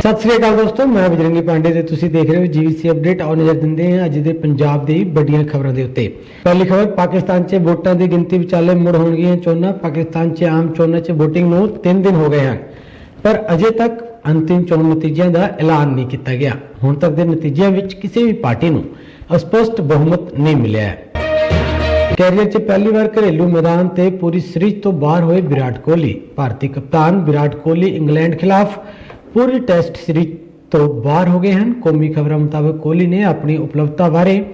ਸਤਿ ਸ੍ਰੀ ਅਕਾਲ ਦੋਸਤੋ, ਮੈਂ ਬਜਰੰਗੀ ਪਾਂਡੇ ਤੇ ਤੁਸੀਂ ਦੇਖ ਰਹੇ ਹੋ ਜੀਵੀਸੀ ਅਪਡੇਟ। ਆਓ ਨਜ਼ਰ ਦਿੰਦੇ ਹਾਂ ਅੱਜ ਦੇ ਪੰਜਾਬ ਦੇ ਵੱਡੀਆਂ ਖਬਰਾਂ ਦੇ ਉੱਤੇ। ਪਹਿਲੀ ਖਬਰ, ਪਾਕਿਸਤਾਨ 'ਚ ਵੋਟਾਂ ਦੀ ਗਿਣਤੀ ਵਿਚਾਲੇ ਮੁੜ ਹੋਣਗੀਆਂ ਚੋਣਾਂ। ਪਾਕਿਸਤਾਨ 'ਚ ਆਮ ਚੋਣਾਂ 'ਚ VOTING ਨੂੰ 3 ਦਿਨ ਹੋ ਗਏ ਹਨ। ਪਰ ਅਜੇ ਤੱਕ ਅੰਤਿਮ ਚੋਣ ਨਤੀਜਿਆਂ ਦਾ ਐਲਾਨ ਨਹੀਂ ਕੀਤਾ ਗਿਆ। ਹੁਣ ਤੱਕ ਦੇ ਨਤੀਜਿਆਂ ਵਿੱਚ ਕਿਸੇ ਵੀ ਪਾਰਟੀ ਨੂੰ ਅਸਪਸ਼ਟ ਬਹੁਮਤ ਨਹੀਂ ਮਿਲਿਆ ਹੈ। ਕੈਰੀਅਰ 'ਚ ਪਹਿਲੀ ਵਾਰ ਘਰੇਲੂ ਮੈਦਾਨ ਤੇ ਪੂਰੀ ਸੀਰੀਜ਼ ਤੋਂ ਬਾਹਰ ਹੋਏ ਵਿਰਾਟ ਕੋਹਲੀ। ਭਾਰਤੀ ਕਪਤਾਨ ਵਿਰਾਟ ਕੋਹਲੀ ਇੰਗਲੈਂਡ ਖਿਲਾਫ ਪੂਰੀ ਟੈਸਟ ਸੀਰੀਜ਼ ਤੋਂ ਬਾਹਰ ਹੋ ਗਏ ਹਨ। ਕੌਮੀ ਖਬਰਾਂ ਮੁਤਾਬਕ ਕੋਹਲੀ ਨੇ ਆਪਣੀ ਉਪਲਬਧਤਾ ਬਾਰੇ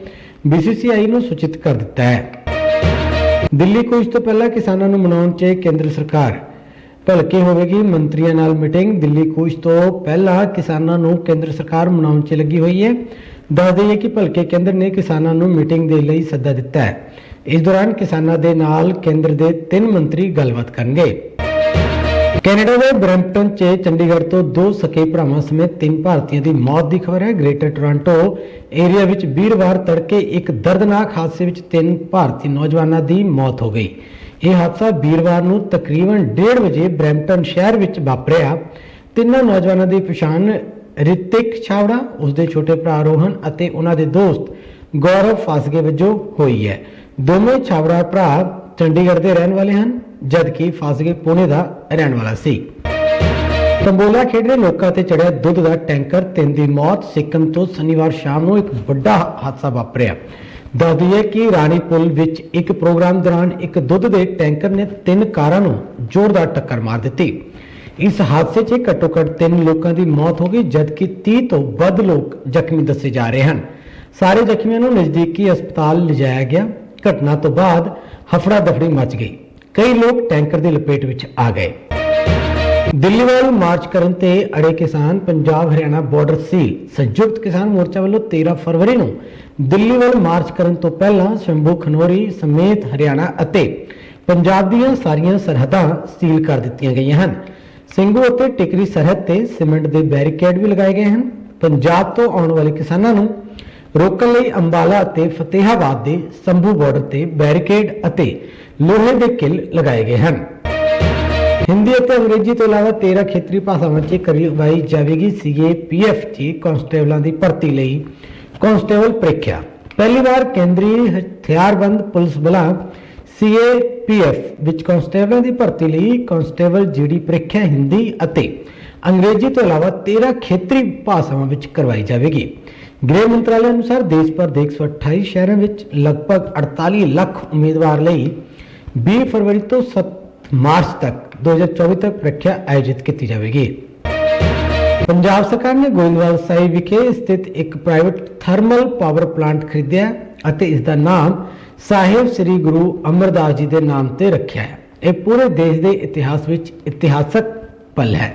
BCCI ਨੂੰ ਸੂਚਿਤ ਕਰ ਦਿੱਤਾ ਹੈ। ਦਿੱਲੀ ਕੁਝ ਤੋਂ ਪਹਿਲਾਂ ਕਿਸਾਨਾਂ ਨੂੰ ਮਨਾਉਣ 'ਚ ਕੇਂਦਰ ਸਰਕਾਰ ਭਲਕੇ ਹੋਵੇਗੀ। ਮੰਤਰੀਆਂ ਨਾਲ ਮੀਟਿੰਗ। ਦਿੱਲੀ ਕੁਝ ਤੋਂ ਪਹਿਲਾਂ ਕਿਸਾਨਾਂ ਨੂੰ ਕੇਂਦਰ ਸਰਕਾਰ ਮਨਾਉਣ 'ਚ ਲੱਗੀ ਹੋਈ ਹੈ। ਦੱਸ ਦਈਏ ਕਿ ਭਲਕੇ ਕੇਂਦਰ ਨੇ ਕਿਸਾਨਾਂ ਨੂੰ ਮੀਟਿੰਗ ਦੇ ਲਈ ਸੱਦਾ ਦਿੱਤਾ ਹੈ। ਇਸ ਦੌਰਾਨ ਕਿਸਾਨਾਂ ਦੇ ਨਾਲ ਕੇਂਦਰ ਦੇ ਤਿੰਨ ਮੰਤਰੀ ਗੱਲਬਾਤ ਕਰਨਗੇ। ਕੈਨੇਡਾ ਦੇ ਬਰੈਂਪਟਨ 'ਚ ਚੰਡੀਗੜ੍ਹ ਤੋਂ ਦੋ ਸਕੇ ਭਰਾਵਾਂ ਸਮੇਤ ਤਿੰਨ ਭਾਰਤੀਆਂ ਦੀ ਮੌਤ ਦੀ ਖਬਰ ਹੈ। ਗ੍ਰੇਟਰ ਟੋਰਾਂਟੋ ਏਰੀਆ ਵਿੱਚ ਵੀਰਵਾਰ ਤੜਕੇ ਇੱਕ ਦਰਦਨਾਕ ਹਾਦਸੇ ਵਿੱਚ ਤਿੰਨ ਭਾਰਤੀ ਨੌਜਵਾਨਾਂ ਦੀ ਮੌਤ ਹੋ ਗਈ। ਇਹ ਹਾਦਸਾ ਵੀਰਵਾਰ ਨੂੰ ਤਕਰੀਬਨ 1:30 ਵਜੇ ਬਰੈਂਪਟਨ ਸ਼ਹਿਰ ਵਿੱਚ ਵਾਪਰਿਆ। ਤਿੰਨਾਂ ਨੌਜਵਾਨਾਂ ਦੀ ਪਛਾਣ ਰਿਤਿਕ ਛਾਵੜਾ, ਉਸਦੇ ਛੋਟੇ ਭਰਾ ਰੋਹਨ ਅਤੇ ਉਹਨਾਂ ਦੇ ਦੋਸਤ ਗੌਰਵ ਫਾਸਗੇ ਵਜੋਂ ਹੋਈ ਹੈ। ਦੋਵੇਂ ਛਾਵੜਾ ਭਰਾ ਚੰਡੀਗੜ੍ਹ ਦੇ ਰਹਿਣ ਵਾਲੇ ਹਨ। ਜਦਕਿ ਫਾਸਗੇ ਪੁਣੇ ਦਾ ਰਹਿਣ ਵਾਲਾ ਸੀ। ਤੰਬੋਲਾ ਖੇਡ ਰਹੇ ਲੋਕਾਂ ਤੇ ਚੜਿਆ ਦੁੱਧ ਦਾ ਟੈਂਕਰ, ਤਿੰਨ ਦੀ ਮੌਤ, ਸਿੱਕਮ ਤੋਂ ਸ਼ਨੀਵਾਰ ਸ਼ਾਮ ਨੂੰ ਇੱਕ ਵੱਡਾ ਹਾਦਸਾ ਵਾਪਰਿਆ। ਦੱਸਦੀ ਹੈ ਕਿ ਰਾਣੀ ਪੁਲ ਵਿੱਚ ਇੱਕ ਪ੍ਰੋਗਰਾਮ ਦੌਰਾਨ ਇੱਕ ਦੁੱਧ ਦੇ ਟੈਂਕਰ ਨੇ ਤਿੰਨ ਕਾਰਾਂ ਨੂੰ ਜ਼ੋਰਦਾਰ ਟੱਕਰ ਮਾਰ ਦਿੱਤੀ। ਇਸ ਹਾਦਸੇ 'ਚ ਘੱਟੋ ਘੱਟ ਤਿੰਨ ਲੋਕਾਂ ਦੀ ਮੌਤ ਹੋ ਗਈ, ਜਦਕਿ 30 ਤੋਂ ਵੱਧ ਲੋਕ ਜ਼ਖਮੀ ਦੱਸੇ ਜਾ ਰਹੇ ਹਨ। ਸਾਰੇ ਜ਼ਖਮੀਆਂ ਨੂੰ ਨਜ਼ਦੀਕੀ ਹਸਪਤਾਲ ਲਿਜਾਇਆ ਗਿਆ। ਘਟਨਾ ਤੋਂ ਬਾਅਦ ਹਫੜਾ ਦਫੜੀ ਮਚ ਗਈ। ਕਈ ਲੋਕ ਟੈਂਕਰ ਦੀ ਲਪੇਟ ਵਿੱਚ ਆ ਗਏ। ਦਿੱਲੀ ਵੱਲ ਮਾਰਚ ਕਰਨ ਤੇ ਅੜੇ ਕਿਸਾਨ ਪੰਜਾਬ ਹਰਿਆਣਾ ਬਾਰਡਰ ਸੀਲ ਸੰਯੁਕਤ ਕਿਸਾਨ ਮੋਰਚਾ ਵੱਲੋਂ 13 ਫਰਵਰੀ ਨੂੰ ਦਿੱਲੀ ਵੱਲ ਮਾਰਚ ਕਰਨ ਤੋਂ ਪਹਿਲਾਂ ਸ਼ੰਭੂ ਖਨੋਰੀ ਸਮੇਤ ਹਰਿਆਣਾ ਅਤੇ ਪੰਜਾਬ ਦੀਆਂ ਸਾਰੀਆਂ ਸਰਹੱਦਾਂ ਸੀਲ ਕਰ ਦਿੱਤੀਆਂ ਗਈਆਂ ਹਨ। ਸਿੰਘੂ ਅਤੇ ਟਿਕਰੀ ਸਰਹੱਦ ਤੇ ਸੀਮੈਂਟ ਦੇ ਬੈਰੀਕੇਡ ਵੀ ਲਗਾਏ ਗਏ ਹਨ। ਪੰਜਾਬ ਤੋਂ ਆਉਣ ਵਾਲੇ ਕਿਸਾਨਾਂ ਨੂੰ ਰੋਕਣ ਲਈ ਅੰਬਾਲਾ ਅਤੇ ਫਤਿਹਾਬਾਦ ਦੇ ਸੰਭੂ ਬਾਰਡਰ ਤੇ ਬੈਰੀਕੇਡ ਅਤੇ ਲੋਹੇ ਦੇ ਕਿੱਲ ਲਗਾਏ ਗਏ ਹਨ। ਹਿੰਦੀ ਅਤੇ ਅੰਗਰੇਜ਼ੀ ਤੋਂ ਇਲਾਵਾ 13 ਖੇਤਰੀ ਭਾਸ਼ਾਵਾਂ 'ਚ ਕਰਵਾਈ ਜਾਵੇਗੀ ਸੀਏਪੀਐਫ 'ਚ ਕਾਂਸਟੇਬਲਾਂ ਦੀ ਭਰਤੀ ਲਈ ਕਾਂਸਟੇਬਲ ਪ੍ਰੀਖਿਆ। ਪਹਿਲੀ ਵਾਰ ਕੇਂਦਰੀ ਹਥਿਆਰਬੰਦ ਪੁਲਿਸ ਬਲਾਂ ਸੀਏਪੀਐਫ ਵਿੱਚ ਕਾਂਸਟੇਬਲਾਂ ਦੀ ਭਰਤੀ ਲਈ ਕਾਂਸਟੇਬਲ ਜੀਡੀ ਪ੍ਰੀਖਿਆ ਹਿੰਦੀ ਅਤੇ ਅੰਗਰੇਜ਼ੀ ਤੋਂ ਇਲਾਵਾ 13 ਖੇਤਰੀ ਭਾਸ਼ਾਵਾਂ ਵਿੱਚ ਕਰਵਾਈ ਜਾਵੇਗੀ। ਗ੍ਰਹਿ ਮੰਤਰਾਲੇ ਅਨੁਸਾਰ ਦੇਸ਼ ਭਰ ਦੇ 128 ਸ਼ਹਿਰਾਂ ਵਿੱਚ ਲਗਭਗ 48 ਲੱਖ ਉਮੀਦਵਾਰ ਲਈ 20 ਫਰਵਰੀ ਤੋਂ 7 ਮਾਰਚ ਤੱਕ 2024 ਤੱਕ ਪ੍ਰੀਖਿਆ ਆਯੋਜਿਤ ਕੀਤੀ ਜਾਵੇਗੀ। ਪੰਜਾਬ ਸਰਕਾਰ ਨੇ ਗੋਇੰਦਵਾਲ ਸਾਹਿਬ ਵਿਖੇ ਸਥਿਤ ਇੱਕ ਪ੍ਰਾਈਵੇਟ ਥਰਮਲ ਪਾਵਰ ਪਲਾਂਟ ਖਰੀਦਿਆ ਅਤੇ ਇਸ ਦਾ ਨਾਮ ਸਾਹਿਬ ਸ੍ਰੀ ਗੁਰੂ ਅਮਰਦਾਸ ਜੀ ਦੇ ਨਾਮ ਤੇ ਰੱਖਿਆ ਹੈ। ਇਹ ਪੂਰੇ ਦੇਸ਼ ਦੇ ਇਤਿਹਾਸ ਵਿੱਚ ਇਤਿਹਾਸਕ ਪਲ ਹੈ।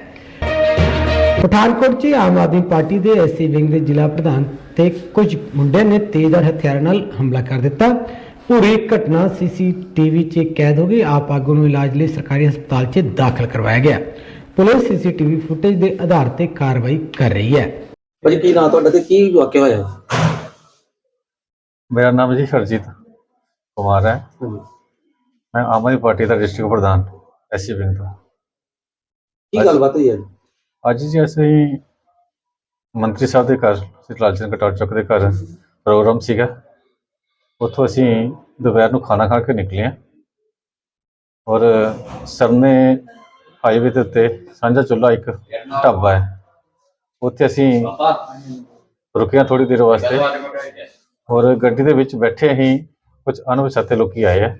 ਪਠਾਨਕੋਟ 'ਚ ਆਮ ਆਦਮੀ ਪਾਰਟੀ ਦੇ ਐਸਸੀ ਵਿੰਗ ਦੇ ਜ਼ਿਲ੍ਹਾ ਪ੍ਰਧਾਨ ਤੇ ਕੁਝ ਮੁੰਡਿਆਂ ਨੇ ਤੇਜ਼ਧਾਰ ਹਥਿਆਰਾਂ ਨਾਲ ਹਮਲਾ ਕਰ ਦਿੱਤਾ। ਪੂਰੀ ਘਟਨਾ ਸੀਸੀਟੀਵੀ 'ਚ ਕੈਦ ਹੋ ਗਈ। ਆਪ ਆਗੂ ਨੂੰ ਇਲਾਜ ਲਈ ਸਰਕਾਰੀ ਹਸਪਤਾਲ 'ਚ ਦਾਖਲ ਕਰਵਾਇਆ ਗਿਆ। ਪੁਲਿਸ ਸੀਸੀਟੀਵੀ ਫੁਟੇਜ ਦੇ ਆਧਾਰ ਤੇ ਕਾਰਵਾਈ ਕਰ ਰਹੀ ਹੈ। ਭਾਜੀ ਕੀ ਨਾਂ ਤੁਹਾਡਾ ਤੇ ਕੀ ਵਾਕਿਆ ਹੋਇਆ? ਮੇਰਾ ਨਾਮ ਜੀ ਸਰਜੀਤ ਕੁਮਾਰ ਹੈ। ਮੈਂ ਆਮ ਆਦਮੀ ਪਾਰਟੀ ਦਾ ਡਿਸਟ੍ਰਿਕਟ ਪ੍ਰਧਾਨ ਐਸਸੀ ਵਿੰਗ ਤੋਂ। ਕੀ ਗੱਲਬਾਤ ਹੋਈ ਹੈ? ਅੱਜ ਜੀ ਅਸੀਂ ਮੰਤਰੀ ਸਾਹਿਬ ਦੇ ਘਰ, ਸ੍ਰੀ ਲਾਲ ਚੰਦ ਕਟੌਰ ਚੌਕ ਦੇ ਘਰ ਪ੍ਰੋਗਰਾਮ ਸੀਗਾ। ਉੱਥੋਂ ਅਸੀਂ ਦੁਪਹਿਰ ਨੂੰ ਖਾਣਾ ਖਾ ਕੇ ਨਿਕਲੇ ਹਾਂ। ਔਰ ਸਰਨੇ ਹਾਈਵੇ ਦੇ ਉੱਤੇ ਸਾਂਝਾ ਚੁੱਲ੍ਹਾ ਇੱਕ ਢਾਬਾ ਹੈ। ਉੱਥੇ ਅਸੀਂ ਰੁਕਿਆ ਹਾਂ ਥੋੜੀ ਦੇਰ ਵਾਸਤੇ। ਔਰ ਗੱਡੀ ਦੇ ਵਿੱਚ ਬੈਠੇ ਹੀ ਕੁਝ ਅਣਪਛਾਤੇ ਲੋਕੀ ਆਏ ਆ।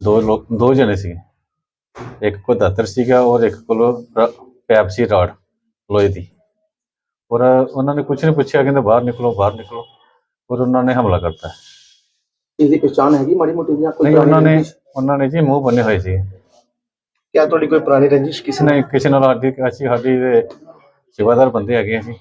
ਦੋ ਲੋਕ, ਦੋ ਜਣੇ ਸੀ ਇੱਕ ਕੋਲ ਦਾਤਰ ਸੀਗਾ ਔਰ ਇੱਕ ਕੋਲ ਸੀ ਰਾਡ ਲੋਹੇ ਦੀ। ਔਰ ਉਹਨਾਂ ਨੇ ਕੁਝ ਨਹੀਂ ਪੁੱਛਿਆ ਕਹਿੰਦੇ ਬਾਹਰ ਨਿਕਲੋ ਬਾਹਰ ਨਿਕਲੋ। ਔਰ ਉਹਨਾਂ ਨੇ ਹਮਲਾ ਕਰਤਾ। ਇਹਦੀ ਪਛਾਣ ਹੈਗੀ ਮਾੜੀ ਮੋਟੀ ਜਾਂ ਕੋਈ ਨਹੀਂ ਉਹਨਾਂ ਨੇ? ਉਹਨਾਂ ਨੇ ਜੀ ਮੂੰਹ ਬੰਨੇ ਹੋਏ ਸੀ। ਕਿਆ ਤੁਹਾਡੀ ਕੋਈ ਪੁਰਾਣੀ ਰੰਜਿਸ਼ ਕਿਸੇ ਨੇ ਕਿਸੇ ਨਾਲ ਸਾਡੀ ਅਸੀਂ ਸਾਡੀ ਦੇ ਸੇਵਾਦਾਰ ਬੰਦੇ ਹੈਗੇ ਅਸੀਂ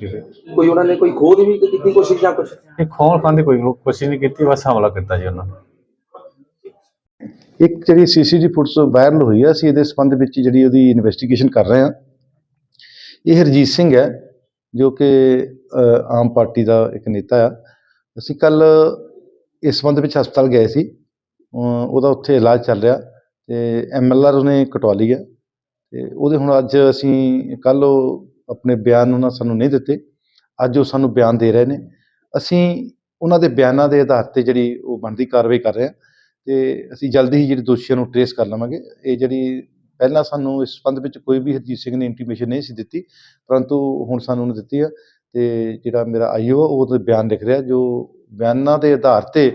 ਪਾਰਟੀ ਦੇ ਕੋਈ ਉਹਨਾਂ ਨੇ ਕੋਈ ਖੋਹ ਦੀ ਵੀ ਕੀਤੀ ਕੋਸ਼ਿਸ਼ ਜਾਂ ਕੁਝ ਇਹ ਖੋਲ ਖਾਨ ਦੀ ਕੋਈ ਕੋਸ਼ਿਸ਼ ਨਹੀਂ ਕੀਤੀ ਬਸ ਹਮਲਾ ਕੀਤਾ ਜੀ ਉਹਨਾਂ ਨੇ। ਇੱਕ ਜਿਹੜੀ ਸੀਸੀਟੀ ਫੁਟਸ ਵਾਇਰਲ ਹੋਈ ਆ ਅਸੀਂ ਇਹਦੇ ਸੰਬੰਧ ਵਿੱਚ ਜਿਹੜੀ ਉਹਦੀ ਇਨਵੈਸਟੀਗੇਸ਼ਨ ਕਰ ਰਹੇ ਹਾਂ। ਇਹ ਹਰਜੀਤ ਸਿੰਘ ਹੈ ਜੋ ਕਿ ਆਮ ਪਾਰਟੀ ਦਾ ਇੱਕ ਨੇਤਾ ਆ। ਅਸੀਂ ਕੱਲ ਇਸ ਸੰਬੰਧ ਵਿੱਚ ਹਸਪਤਾਲ ਗਏ ਸੀ। ਉਹਦਾ ਉੱਥੇ ਇਲਾਜ ਚੱਲ ਰਿਹਾ ਤੇ ਐਮਐਲਆਰ ਉਹਨੇ ਕਟਵਾ ਲਈ ਹੈ ਤੇ ਉਹਦੇ ਹੁਣ ਅੱਜ ਅਸੀਂ ਕੱਲ ਉਹ ਆਪਣੇ ਬਿਆਨ ਉਹਨਾਂ ਸਾਨੂੰ ਨਹੀਂ ਦਿੱਤੇ। ਅੱਜ ਉਹ ਸਾਨੂੰ ਬਿਆਨ ਦੇ ਰਹੇ ਨੇ। ਅਸੀਂ ਉਹਨਾਂ ਦੇ ਬਿਆਨਾਂ ਦੇ ਆਧਾਰ ਤੇ ਜਿਹੜੀ ਉਹ ਬਣਦੀ ਕਾਰਵਾਈ ਕਰ ਰਹੇ ਹਾਂ ਤੇ ਅਸੀਂ ਜਲਦੀ ਹੀ ਜਿਹੜੀ ਦੋਸ਼ੀਆਂ ਨੂੰ ਟਰੇਸ ਕਰ ਲਵਾਂਗੇ। ਇਹ ਜਿਹੜੀ ਪਹਿਲਾਂ ਸਾਨੂੰ ਇਸ ਸੰਬੰਧ ਵਿੱਚ ਕੋਈ ਵੀ ਹਰਜੀਤ ਸਿੰਘ ਨੇ ਇੰਟੀਮੇਸ਼ਨ ਨਹੀਂ ਸੀ ਦਿੱਤੀ, ਪਰੰਤੂ ਹੁਣ ਸਾਨੂੰ ਉਹਨੇ ਦਿੱਤੀ ਆ ਤੇ ਜਿਹੜਾ ਮੇਰਾ ਆਈਓ ਉਹ ਉਹਦੇ ਬਿਆਨ ਲਿਖ ਰਿਹਾ, ਜੋ ਬਿਆਨਾਂ ਦੇ ਆਧਾਰ ਤੇ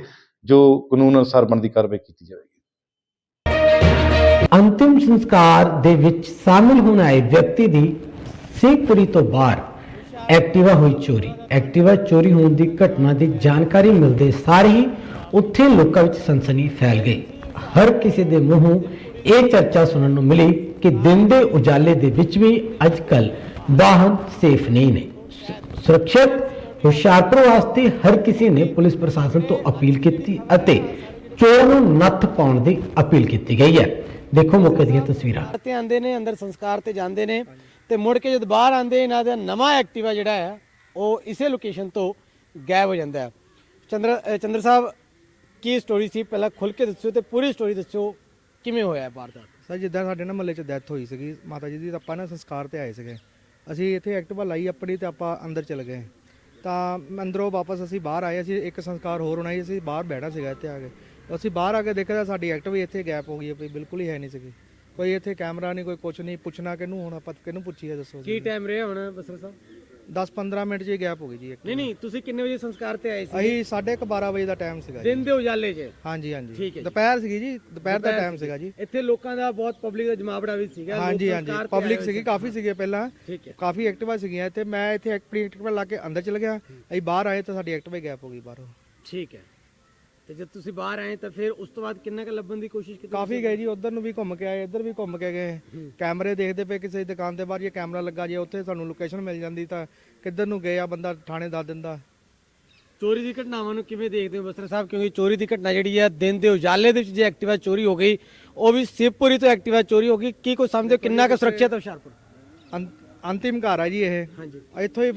ਜੋ ਕਾਨੂੰਨ ਅਨੁਸਾਰ ਬਣਦੀ ਕਾਰਵਾਈ ਕੀਤੀ ਜਾਵੇਗੀ। ਅੰਤਿਮ ਸੰਸਕਾਰ ਦੇ ਵਿੱਚ ਸ਼ਾਮਿਲ ਹੋਣ ਆਏ ਵਿਅਕਤੀ ਦੀ ਸਿੰਘਪੁਰੀ ਤੋਂ ਬਾਹਰ। ਐਕਟਿਵਾ ਹੋਈ ਚੋਰੀ। ਐਕਟਿਵਾ ਚੋਰੀ ਹੋਣ ਦੀ ਘਟਨਾ ਦੀ ਜਾਣਕਾਰੀ ਮਿਲਦੇ ਸਾਰ ਹੀ ਉੱਥੇ ਲੋਕਾਂ ਵਿੱਚ ਸਨਸਨੀ ਫੈਲ ਗਈ। ਹਰ ਕਿਸੇ ਦੇ ਮੂੰਹੋਂ ਇਹ ਚਰਚਾ ਸੁਣਨ ਨੂੰ ਮਿਲੀ ਕਿ ਦਿਨ ਦੇ ਉਜਾਲੇ ਦੇ ਵਿੱਚ ਵੀ ਅੱਜਕੱਲ ਵਾਹਨ ਸੇਫ ਨਹੀਂ ਨੇ। ਸੁਰੱਖਿਅਤ ਹੁਸ਼ਿਆਰਪੁਰ ਵਾਸਤੇ ਹਰ ਕਿਸੇ ਨੇ ਪੁਲਿਸ ਪ੍ਰਸ਼ਾਸਨ ਤੋਂ ਅਪੀਲ ਕੀਤੀ ਅਤੇ ਚੋਰ ਨੂੰ ਨੱਥ ਪਾਉਣ ਦੀ ਅਪੀਲ ਕੀਤੀ ਗਈ ਹੈ। ਦੇਖੋ ਮੌਕੇ ਦੀਆਂ ਤਸਵੀਰਾਂ। ਤੇ ਆਂਦੇ ਨੇ, ਅੰਦਰ ਸੰਸਕਾਰ ਤੇ ਜਾਂਦੇ ਨੇ। ਤੇ ਮੁੜ ਕੇ ਜਦ ਬਾਹਰ ਆਂਦੇ ਇਹਨਾਂ ਦਾ ਨਵਾਂ ਐਕਟਿਵਾ ਜਿਹੜਾ ਹੈ, ਉਹ ਇਸੇ ਲੋਕੇਸ਼ਨ ਤੋਂ ਗਾਇਬ ਹੋ ਜਾਂਦਾ ਹੈ। ਚੰਦਰ ਚੰਦਰ ਸਾਹਿਬ, ਕੀ ਸਟੋਰੀ ਸੀ? ਪਹਿਲਾਂ ਖੁੱਲ ਕੇ ਦੱਸਿਓ ਤੇ ਪੂਰੀ ਸਟੋਰੀ ਦੱਸਿਓ, ਕਿਵੇਂ ਹੋਇਆ ਵਾਰਦਾਤ? ਸਰ, ਜਿੱਦਾਂ ਸਾਡੇ ਨਾ ਮਹੱਲੇ 'ਚ ਡੈਥ ਹੋਈ ਸੀਗੀ, ਮਾਤਾ ਜੀ ਦੀ ਤਾਂ ਆਪਾਂ ਨਾ ਸੰਸਕਾਰ ਤੇ ਆਏ ਸੀਗੇ। ਅਸੀਂ ਇੱਥੇ ਐਕਟਿਵਾ ਲਾਈ ਆਪਣੀ ਤੇ ਆਪਾਂ ਅੰਦਰ ਚਲੇ ਗਏ। ਤਾਂ ਅੰਦਰੋਂ ਵਾਪਸ ਅਸੀਂ ਬਾਹਰ ਆਏ, ਅਸੀਂ ਇੱਕ ਸੰਸਕਾਰ ਹੋਰ ਹੋਣਾ ਸੀ ਅਸੀਂ ਬਾਹਰ ਬੈਠਾ ਸੀਗਾ ਇੱਥੇ ਆ ਕੇ। ਅਸੀਂ ਬਾਹਰ ਆ ਕੇ ਦੇਖਿਆ ਤਾਂ ਸਾਡੀ ਐਕਟਿਵਾ ਇੱਥੇ ਗੈਪ ਹੋ ਗਈ ਹੈ ਵੀ ਬਿਲਕੁਲ ਹੀ ਹੈ ਨਹੀਂ ਸੀਗੀ। ਕੋਈ ਇੱਥੇ ਕੈਮਰਾ ਨਹੀਂ ਕੋਈ ਕੁਝ ਨਹੀਂ ਪੁੱਛਣਾ ਕਿਹਨੂੰ ਹੁਣ ਆਪਾਂ ਕਿਹਨੂੰ ਪੁੱਛੀਏ ਦੱਸੋ ਕੀ ਟਾਈਮ ਰਿਹਾ ਹੁਣ ਬਸਰ ਸਾਹਿਬ? 10-15 ਮਿੰਟ ਹੀ ਗੈਪ ਹੋ ਗਈ ਜੀ ਇੱਕ। ਨਹੀਂ ਨਹੀਂ ਤੁਸੀਂ ਕਿੰਨੇ ਵਜੇ ਸੰਸਕਾਰ ਤੇ ਆਏ ਸੀ? ਅਸੀਂ 12:30 ਵਜੇ ਦਾ ਟਾਈਮ ਸੀਗਾ ਜੀ। ਦਿਨ ਦੇ ਉਜਾਲੇ 'ਚ? ਹਾਂਜੀ ਹਾਂਜੀ। ਠੀਕ ਹੈ ਜੀ। ਦੁਪਹਿਰ ਸੀਗੀ ਜੀ ਦੁਪਹਿਰ ਦਾ ਟਾਈਮ ਸੀਗਾ। ਜੀ। ਇੱਥੇ ਲੋਕਾਂ ਦਾ ਬਹੁਤ ਪਬਲਿਕ ਦਾ ਜਮਾਵੜਾ ਵੀ ਸੀਗਾ ਲੋਕ ਹਾਂਜੀ ਹਾਂਜੀ। ਸੰਸਕਾਰ ਤੇ ਪਬਲਿਕ ਆਏ ਸੀਗੀ ਕਾਫੀ ਸੀਗੇ ਪਹਿਲਾਂ। ਠੀਕ ਹੈ। ਕਾਫੀ ਐਕਟਿਵਾ ਸੀਗੀਆਂ। ਤੇ ਮੈਂ ਇੱਥੇ ਆਪਣੀ ਐਕਟਿਵਾ ਲਾ ਕੇ ਅੰਦਰ ਚਲ ਗਿਆ। ਅਸੀਂ ਬਾਹਰ ਆਏ ਤਾਂ ਸਾਡੀ ਐਕਟਿਵਾ ਗੈਪ ਹੋ ਗਈ ਬਾਹਰੋਂ। ਠੀਕ ਹੈ। ਤੇ ਜਦ ਤੁਸੀਂ ਬਾਹਰ ਆਏ ਤਾਂ ਫਿਰ ਉਸ ਤੋਂ ਬਾਅਦ ਕਿੰਨਾ ਕੁ ਲੱਭਣ ਦੀ ਕੋਸ਼ਿਸ਼ ਕੀਤੀ ਕਾਫੀ ਗਏ ਜੀ ਉਧਰ ਨੂੰ ਵੀ ਘੁੰਮ ਕੇ ਆਏ ਇੱਧਰ ਵੀ ਘੁੰਮ ਕੇ ਗਏ। ਕੈਮਰੇ ਦੇਖਦੇ ਪਏ ਕਿਸੇ ਦੀ ਦੁਕਾਨ ਦੇ ਬਾਹਰ ਜੇ ਕੈਮਰਾ ਲੱਗਾ ਜੇ ਉੱਥੇ ਸਾਨੂੰ ਲੋਕੇਸ਼ਨ ਮਿਲ ਜਾਂਦੀ ਤਾਂ ਕਿੱਧਰ ਨੂੰ ਗਏ ਆ ਬੰਦਾ ਥਾਣੇ ਦੱਸ ਦਿੰਦਾ। ਚੋਰੀ ਦੀ ਘਟਨਾਵਾਂ ਨੂੰ ਕਿਵੇਂ ਦੇਖਦੇ ਹੋ ਬਸਰਾ ਸਾਹਿਬ? ਕਿਉਂਕਿ ਚੋਰੀ ਦੀ ਘਟਨਾ ਜਿਹੜੀ ਹੈ ਦਿਨ ਦੇ ਉਜਾਲੇ ਦੇ ਵਿੱਚ ਜੇ ਐਕਟਿਵਾ ਚੋਰੀ ਹੋ ਗਈ ਉਹ ਵੀ ਸਿਵਪੁਰੀ ਤੋਂ ਐਕਟਿਵਾ ਚੋਰੀ ਹੋ ਗਈ। ਕੀ ਕੋਈ ਸਮਝਦੇ ਹੋ ਕਿੰਨਾ ਕੁ ਸੁਰੱਖਿਅਤ ਹੈ ਹੁਸ਼ਿਆਰਪੁਰ? ਅੰਤ- ਅੰਤਿਮ ਘਰ ਆ ਜੀ ਇਹ। ਹਾਂਜੀ। ਇੱਥੋਂ ਹੀ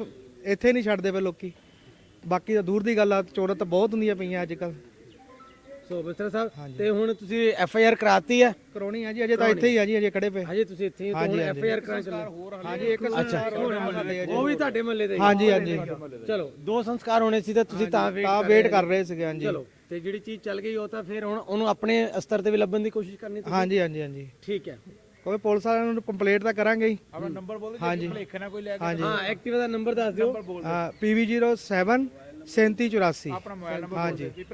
ਇੱਥੇ ਨਹੀਂ ਛੱਡਦੇ ਪਏ ਲੋਕੀ। ਬਾਕੀ ਤਾਂ ਦੂਰ ਦੀ ਗੱਲ ਆ ਚੋਰਾਂ ਤਾਂ ਬਹੁਤ ਹੁੰਦੀਆਂ ਪਈਆਂ ਅੱਜ ਕੱਲ ਸੋ ਬਸਰਾ ਸਾਹਿਬ ਤੇ ਹੁਣ ਤੁਸੀਂ ਐਫ ਆਈ ਆਰ ਕਰਾਤੀ ਹੈ ਕਰੋਣੀ ਆ ਜੀ ਅਜੇ ਤਾਂ ਇੱਥੇ ਹੀ ਆ ਜੀ ਅਜੇ ਖੜੇ ਪਏ। ਹਜੇ ਤੁਸੀਂ ਇੱਥੇ ਹੀ ਹੋ, ਐਫ। ਆਈ ਆਰ ਕਰਾਉਣ ਚੱਲੇ। ਹਾਂਜੀ ਇੱਕ ਸੰਸਕਾਰ। ਉਹ ਵੀ ਤੁਹਾਡੇ ਮਹੱਲੇ ਦੇ ਹੀ? ਹਾਂਜੀ ਹਾਂਜੀ। ਚਲੋ ਦੋ ਸੰਸਕਾਰ ਹੋਣੇ ਸੀ ਤਾਂ ਤੁਸੀਂ ਤਾਂ ਵੇਟ ਤਾਂ ਵੇਟ ਕਰ ਰਹੇ ਸੀਗੇ ਹਾਂਜੀ। ਚਲੋ ਤੇ ਜਿਹੜੀ ਚੀਜ਼ ਚੱਲ ਗਈ ਉਹ ਤਾਂ ਫਿਰ ਹੁਣ ਉਹਨੂੰ ਆਪਣੇ ਅਸਤਰ ਤੇ ਵੀ ਲੱਭਣ ਦੀ ਕੋਸ਼ਿਸ਼ ਕਰਨੀ ਤੁਸੀਂ? ਹਾਂਜੀ ਹਾਂਜੀ ਹਾਂਜੀ। ਠੀਕ ਹੈ। ਕੋਈ ਪੁਲਿਸ ਵਾਲਿਆਂ ਨੂੰ ਕੰਪਲੇਂਟ ਤਾਂ ਕਰਾਂਗੇ ਹੀ। ਆਪਣਾ ਨੰਬਰ ਬੋਲ ਹਾਂਜੀ। ਹਾਂਜੀ। ਹਾਂ ਐਕਟਿਵਾ ਦਾ ਨੰਬਰ ਦੱਸ ਦਿਓ। PV07 3784 ਆਪਣਾ ਮੋਬਾਈਲ ਨੰਬਰ ਹਾਂਜੀ। ਦਿਓ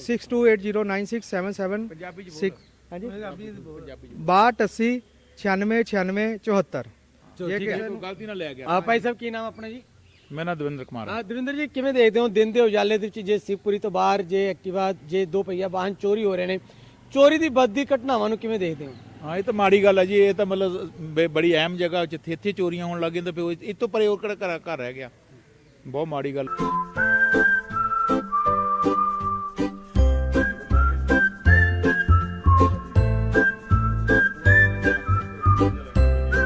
62809677 ਪੰਜਾਬੀ ਚ ਹਾਂਜੀ। 6280 9696 74 ਚਲੋ ਠੀਕ ਹੈ ਗਲਤੀ ਨਾਲ ਲੈ ਗਿਆ ਆ। ਭਾਈ ਸਾਹਿਬ ਕੀ ਨਾਮ ਆਪਣਾ ਜੀ? ਮੈਂ ਨਾ ਦਵਿੰਦਰ ਕੁਮਾਰ ਹਾਂ। ਦਵਿੰਦਰ ਜੀ ਕਿਵੇਂ ਦੇਖਦੇ ਹੋ? ਦਿਨ ਦੇ ਉਜਾਲੇ ਦੇ ਵਿੱਚ ਜੇ ਸਿਵਪੁਰੀ ਤੋਂ ਬਾਹਰ ਜੇ ਐਕਟਿਵਾ ਜੇ ਦੋ ਪਹੀਆ ਵਾਹਨ ਚੋਰੀ ਹੋ ਰਹੇ ਨੇ ਚੋਰੀ ਦੀ ਵੱਧਦੀ ਘਟਨਾਵਾਂ ਨੂੰ ਕਿਵੇਂ ਦੇਖਦੇ ਹੋ? ਹਾਂ ਇਹ ਤਾਂ ਮਾੜੀ ਗੱਲ ਹੈ ਜੀ ਇਹ ਤਾਂ ਮਤਲਬ ਬ- ਬੜੀ ਅਹਿਮ ਜਗ੍ਹਾ ਜਿੱਥੇ ਇੱਥੇ ਚੋਰੀਆਂ ਹੋਣ ਲੱਗੀਆਂ ਤਾਂ ਫਿਰ ਉਹ- ਇਹ ਤੋਂ ਪਰੇ ਹੋਰ ਕਿਹੜਾ ਘਰ ਘਰ ਰਹਿ ਗਿਆ? ਬਹੁਤ ਮਾੜੀ ਗੱਲ।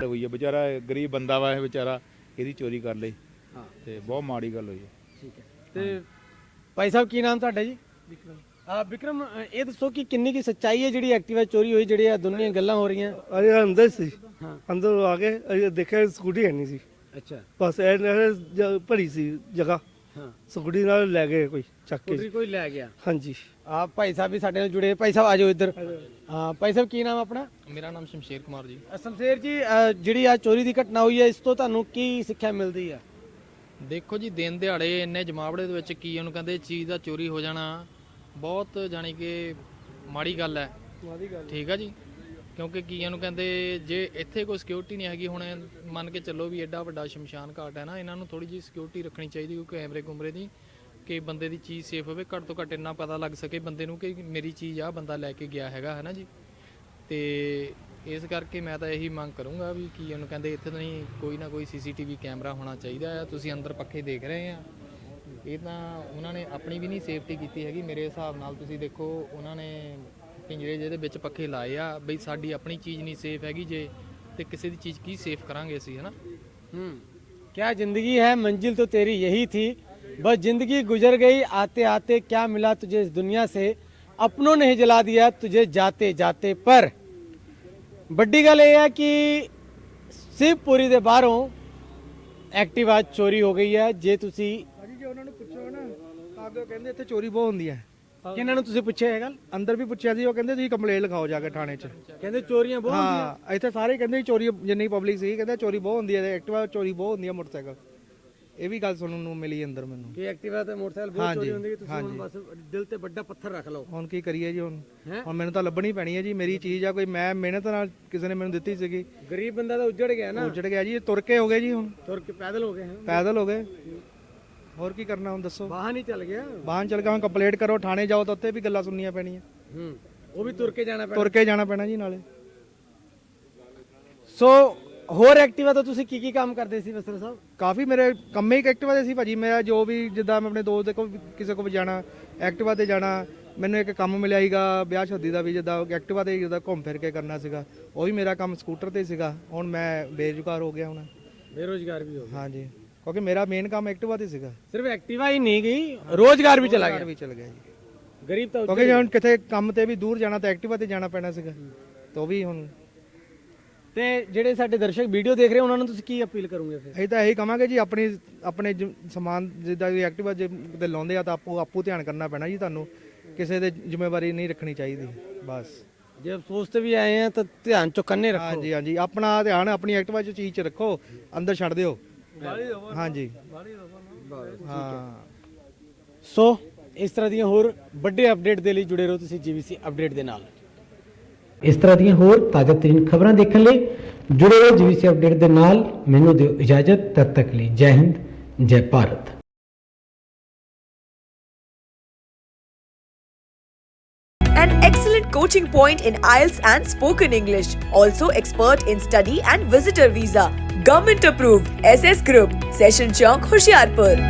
ਹੋਈ ਹੈ ਵਿਚਾਰਾ ਗਰੀਬ ਬੰਦਾ ਵਾ ਇਹ ਵਿਚਾਰਾ ਇਹਦੀ ਚੋਰੀ ਕਰ ਲਈ। ਹਾਂ। ਤੇ ਬਹੁਤ ਮਾੜੀ ਗੱਲ ਹੋਈ ਹੈ ਠੀਕ ਹੈ। ਤੇ ਭਾਈ ਸਾਹਿਬ ਕੀ ਨਾਮ ਤੁਹਾਡਾ ਜੀ? ਵਿਕਰਮ। ਆ ਵਿਕਰਮ ਅ, ਇਹ ਦੱਸੋ ਕਿ ਕਿੰਨੀ ਕੀ ਸੱਚਾਈ ਹੈ ਜਿਹੜੀ ਐਕਟਿਵਾ ਚੋਰੀ ਹੋਈ ਜਿਹੜੀ ਆ ਦੁਨੀਆਂ ਗੱਲਾਂ ਹੋ ਰਹੀਆਂ? ਅਰੇ ਅੰਦਰ ਸੀ। ਹਾਂ। ਅੰਦਰ ਆ ਕੇ ਅਸੀਂ ਦੇਖਿਆ ਸਕੂਟੀ ਹੈ ਨਹੀਂ ਸੀ। ਅੱਛਾ। ਬਸ ਇਹ ਨਾਲ ਜ- ਭਰੀ ਸੀ ਜਗ੍ਹਾ। ਹਾਂ। ਸਕੂਟੀ ਨਾਲ ਲੈ ਗਏ ਕੋਈ ਚੱਕ ਕੇ। ਕੋਈ ਲੈ ਗਿਆ। ਹਾਂਜੀ। ਆ ਭਾਈ ਸਾਹਿਬ ਵੀ ਸਾਡੇ ਨਾਲ ਜੁੜੇ ਭਾਈ ਸਾਹਿਬ ਆਜੋ ਇੱਧਰ। ਹਾਂ ਭਾਈ ਸਾਹਿਬ ਕੀ ਨਾਮ ਆਪਣਾ? ਮੇਰਾ ਨਾਮ ਸ਼ਮਸ਼ੇਰ ਕੁਮਾਰ ਜੀ। ਅਸਮਸ਼ੇਰ ਜੀ ਅ, ਜਿਹੜੀ ਆ ਚੋਰੀ ਦੀ ਘਟਨਾ ਹੋਈ ਹੈ ਇਸ ਤੋਂ ਤੁਹਾਨੂੰ ਕੀ ਸਿੱਖਿਆ ਮਿਲਦੀ ਹੈ ਦੇਖੋ ਜੀ ਦਿਨ ਦਿਹਾੜੇ ਇੰਨੇ ਜਮਾਵੜੇ ਦੇ ਵਿੱਚ ਕੀ ਉਹਨੂੰ ਕਹਿੰਦੇ ਚੀਜ਼ ਦਾ ਚੋਰੀ ਹੋ ਜਾਣਾ ਬਹੁਤ ਜਾਣੀ ਕਿ ਮਾੜੀ ਗੱਲ ਹੈ। ਠੀਕ ਆ ਜੀ? ਕਿਉਂਕਿ ਕੀ ਇਹਨੂੰ ਕਹਿੰਦੇ, ਜੇ ਇੱਥੇ ਕੋਈ ਸਿਕਿਉਰਿਟੀ ਨਹੀਂ ਹੈਗੀ, ਹੁਣ ਮੰਨ ਕੇ ਚੱਲੋ ਵੀ ਐਡਾ ਵੱਡਾ ਸ਼ਮਸ਼ਾਨ ਘਾਟ ਹੈ ਨਾ, ਇਹਨਾਂ ਨੂੰ ਥੋੜੀ ਜਿਹੀ ਸਿਕਿਉਰਿਟੀ ਰੱਖਣੀ ਚਾਹੀਦੀ, ਕੋਈ ਕੈਮਰੇ ਕੁਮਰੇ ਦੀ, ਕਿ ਬੰਦੇ ਦੀ ਚੀਜ਼ ਸੇਫ ਹੋਵੇ। ਘੱਟ ਤੋਂ ਘੱਟ ਇੰਨਾ ਪਤਾ ਲੱਗ ਸਕੇ ਬੰਦੇ ਨੂੰ ਕਿ ਮੇਰੀ ਚੀਜ਼ ਆ, ਬੰਦਾ ਲੈ ਕੇ ਗਿਆ ਹੈਗਾ, ਹੈ ਨਾ ਜੀ? ਤੇ ਇਸ ਕਰਕੇ ਮੈਂ ਤਾਂ ਇਹੀ ਮੰਗ ਕਰੂੰਗਾ ਵੀ ਕੀ ਉਹਨੂੰ ਕਹਿੰਦੇ, ਇੱਥੇ ਤਾਂ ਨਹੀਂ, ਕੋਈ ਨਾ ਕੋਈ ਸੀਸੀਟੀਵੀ ਕੈਮਰਾ ਹੋਣਾ ਚਾਹੀਦਾ ਹੈ ਤੁਸੀਂ ਅੰਦਰ ਪੱਖੇ ਦੇਖ ਰਹੇ ਆ। ਇਹ ਤਾਂ ਉਹਨਾਂ ਨੇ ਆਪਣੀ ਵੀ ਨਹੀਂ ਸੇਫਟੀ ਕੀਤੀ ਹੈਗੀ, ਮੇਰੇ ਹਿਸਾਬ ਨਾਲ ਤੁਸੀਂ ਦੇਖੋ, ਉਹਨਾਂ ਨੇ ਪਿੰਜਰੇ ਜਿਹਦੇ ਵਿੱਚ ਪੱਖੇ ਲਾਏ ਆ ਬਈ ਸਾਡੀ ਆਪਣੀ ਚੀਜ਼ ਨਹੀਂ ਸੇਫ ਹੈਗੀ ਜੇ ਤੇ ਕਿਸੇ ਦੀ ਚੀਜ਼ ਕੀ ਸੇਫ ਕਰਾਂਗੇ ਅਸੀਂ ਹਨਾ हम्म क्या जिंदगी है मंजिल तो तेरी यही थी बस जिंदगी गुजर गई आते आते क्या मिला तुझे इस दुनिया से अपनों ने ही जला दिया तुझे जाते जाते पर ਵੱਡੀ ਗੱਲ ਇਹ ਹੈ ਕਿ ਸਿਵਪੁਰੀ ਦੇ ਬਾਹਰੋਂ ਐਕਟਿਵਾ ਚੋਰੀ ਹੋ ਗਈ ਹੈ ਜੇ ਤੁਸੀਂ ਭਾਜੀ ਜੇ ਉਹਨਾਂ ਨੂੰ ਪੁੱਛੋ ਨਾ ਤਾਂ ਕਿ ਉਹ ਕਹਿੰਦੇ ਇੱਥੇ ਚੋਰੀ ਬਹੁਤ ਹੁੰਦੀ ਹੈ ਕਿਹਨਾਂ ਨੂੰ ਤੁਸੀਂ ਪੁੱਛਿਆ ਇਹ ਗੱਲ ਅੰਦਰ ਵੀ ਪੁੱਛਿਆ ਸੀ ਉਹ ਕਹਿੰਦੇ ਤੁਸੀਂ ਕੰਪਲੇਂਟ ਲਿਖਾਓ ਜਾ ਕੇ ਥਾਣੇ 'ਚ। ਕਹਿੰਦੇ ਚੋਰੀਆਂ ਬਹੁਤ ਹੁੰਦੀਆਂ। ਹਾਂ ਇੱਥੇ ਸਾਰੇ ਕਹਿੰਦੇ ਚੋਰੀ ਜਿੰਨੀ ਪਬਲਿਕ ਸੀ ਕਹਿੰਦੇ ਚੋਰੀ ਬਹੁਤ ਹੁੰਦੀ ਹੈ ਐਕਟਿਵਾ ਚੋਰੀ ਬਹੁਤ ਹੁੰਦੀ ਹੈ ਮੋਟਰਸਾਈਕਲ। ਇਹ ਵੀ ਗੱਲ ਸੁਣਨ ਨੂੰ ਮਿਲੀ ਅੰਦਰ ਮੈਨੂੰ। ਕਿ ਐਕਟਿਵਾ ਤੇ ਮੋਟਰਸਾਈਕਲ ਬਹੁਤ ਹਾਂਜੀ, ਚੋਰੀ ਹੁੰਦੀ ਹੈ ਤੁਸੀਂ ਹੁਣ। ਬਸ ਦਿਲ ਤੇ ਵੱਡਾ ਪੱਥਰ ਰੱਖ ਲਓ। ਹੁਣ ਕੀ ਕਰੀਏ ਜੀ ਹੁਣ? ਹੈਂ? ਹੁਣ ਮੈਨੂੰ ਤਾਂ ਲੱਭਣੀ ਪੈਣੀ ਹੈ ਜੀ ਮੇਰੀ ਚੀਜ਼ ਆ ਕੋਈ ਮੈਂ ਮਿਹਨਤ ਨਾਲ ਕਿਸੇ ਨੇ ਮੈਨੂੰ ਦਿੱਤੀ ਸੀਗੀ। ਗਰੀਬ ਬੰਦਾ ਤਾਂ ਉੱਜੜ ਗਿਆ ਨਾ। ਉਜੜ ਗਿਆ ਜੀ ਇਹ ਤੁਰ ਕੇ ਹੋ ਗਏ ਜੀ ਹੁਣ। ਤੁਰ ਕੇ ਪੈਦਲ ਹੋ ਗਏ। ਹਨ ਪੈਦਲ ਹੋ ਗਏ। ਹੋਰ ਕੀ ਕਰਨਾ ਹੁਣ ਦੱਸੋ? ਬਾਹਰ ਨਹੀਂ ਚੱਲ ਗਿਆ। ਬਾਹਨ ਚੱਲ ਕੇ ਹੁਣ ਕੰਪਲੇਂਟ ਕਰੋ ਥਾਣੇ ਜਾਓ ਤਾਂ ਉੱਥੇ ਵੀ ਗੱਲਾਂ ਸੁਣਨੀਆਂ ਪੈਣੀਆਂ। ਹੂੰ ਉਹ ਵੀ ਤੁਰ ਕੇ ਜਾਣਾ ਪੈਣਾ। ਤੁਰ ਕੇ ਜਾਣਾ ਪੈਣਾ ਜੀ ਨਾਲੇ। ਸੋ ਹੋਰ ਐਕਟਿਵਾ ਤਾਂ ਤੁਸੀਂ ਕੀ ਕੀ ਕੰਮ ਕਰਦੇ ਸੀ ਵਸਤਰ ਸਾਹਿਬ? ਕਾਫੀ ਮੇਰੇ ਕੰਮੇ ਹੀ ਐਕਟਿਵਾ ਦੇ ਸੀ ਭਾਜੀ। ਮੇਰਾ ਜੋ ਵੀ ਜਿੱਦਾਂ ਮੈਂ ਆਪਣੇ ਦੋਸਤ ਦੇ ਕੋਲ ਕਿਸੇ ਕੋਲ ਜਾਣਾ ਐਕਟਿਵਾ ਤੇ ਜਾਣਾ। ਮੈਨੂੰ ਇੱਕ ਕੰਮ ਮਿਲਿਆ ਸੀਗਾ ਵਿਆਹ ਸ਼ਾਦੀ ਦਾ ਵੀ ਜਿੱਦਾਂ ਐਕਟਿਵਾ ਤੇ ਜਿੱਦਾਂ ਘੁੰਮ ਫਿਰ ਕੇ ਕਰਨਾ ਸੀਗਾ। ਉਹ ਵੀ ਮੇਰਾ ਕੰਮ ਸਕੂਟਰ ਤੇ ਸੀਗਾ। ਹੁਣ ਮੈਂ ਬੇਰੁਜ਼ਗਾਰ ਹੋ ਗਿਆ ਹੁਣ। ਬੇਰੋਜ਼ਗਾਰ ਵੀ ਹੋ ਗਏ ਹਾਂਜੀ। ਕਿਉਂਕਿ ਮੇਰਾ ਮੇਨ ਕੰਮ ਐਕਟਿਵਾ ਤੇ ਸੀਗਾ। ਸਿਰਫ ਐਕਟਿਵਾ ਹੀ ਨਹੀਂ ਗਈ ਰੋਜ਼ਗਾਰ ਵੀ ਚਲਾ ਘਰ ਗਿਆ ਵੀ ਚਲ ਗਿਆ ਜੀ। ਗਰੀਬ ਤਾਂ ਕਿਉਂਕਿ ਜੇ ਹੁਣ ਕਿਤੇ ਕੰਮ ਤੇ ਵੀ ਦੂਰ ਜਾਣਾ ਤਾਂ ਐਕਟਿਵਾ ਤੇ ਜਾਣਾ ਪੈਣਾ ਸੀਗਾ। ਤਾਂ ਉਹ ਵੀ ਹੁਣ ਤੇ ਜਿਹੜੇ ਸਾਡੇ ਦਰਸ਼ਕ ਵੀਡੀਓ ਦੇਖ ਰਹੇ ਉਹਨਾਂ ਨੂੰ ਤੁਸੀਂ ਕੀ ਅਪੀਲ ਕਰੋਗੇ ਫਿਰ? ਅਸੀਂ ਤਾਂ ਇਹੀ ਕਵਾਂਗੇ ਜੀ ਆਪਣੀ ਆਪਣੇ ਜ- ਸਮਾਨ ਜਿੱਦਾਂ ਵੀ ਐਕਟਿਵਾ ਜੇ ਕਿਤੇ ਲਾਉਂਦੇ ਆ ਤਾਂ ਆਪੋ ਆਪੂ ਧਿਆਨ ਕਰਨਾ ਪੈਣਾ ਜੀ ਤੁਹਾਨੂੰ। ਕਿਸੇ ਦੇ ਜ਼ਿੰਮੇਵਾਰੀ ਨਹੀਂ ਰੱਖਣੀ ਚਾਹੀਦੀ ਬਸ। ਜੇ ਅਫਸੋਸ ਤੇ ਵੀ ਆਏ ਆ ਤਾਂ ਧਿਆਨ ਚੁਕੰਨੇ ਰੱਖੋ। ਹਾਂਜੀ ਹਾਂਜੀ। ਆਪਣਾ ਧਿਆਨ ਆਪਣੀ ਐਕਟਿਵਾ 'ਚ ਚੀਜ਼ 'ਚ ਰੱਖੋ ਅੰਦਰ ਛੱਡ ਦਿਓ। ਹਾਂਜੀ। ਹਾਂ। ਸੋ ਇਸ ਤਰ੍ਹਾਂ ਦੀਆਂ ਹੋਰ ਵੱਡੇ ਅਪਡੇਟ ਦੇ ਲਈ ਜੁੜੇ ਰਹੋ ਤੁਸੀਂ ਜੀਵੀਸੀ ਅਪਡੇਟ ਦੇ ਨਾਲ। ਇਸ ਤਰ੍ਹਾਂ ਦੀਆਂ ਹੋਰ ਤਾਜ਼ਾ ਤਰੀਨ ਖਬਰਾਂ ਦੇਖਣ ਲਈ ਜੁੜੇ ਰਹੋ ਜੀਵੀਸੀ ਅਪਡੇਟ ਦੇ ਨਾਲ। ਮੈਨੂੰ ਦਿਓ ਇਜਾਜ਼ਤ ਤਦ ਤੱਕ ਲਈ Jai Hind Jai Bharat. An excellent coaching point in IELTS and spoken English. Also expert in study and visitor visa. Government approved SS group session Chowk Hoshiarpur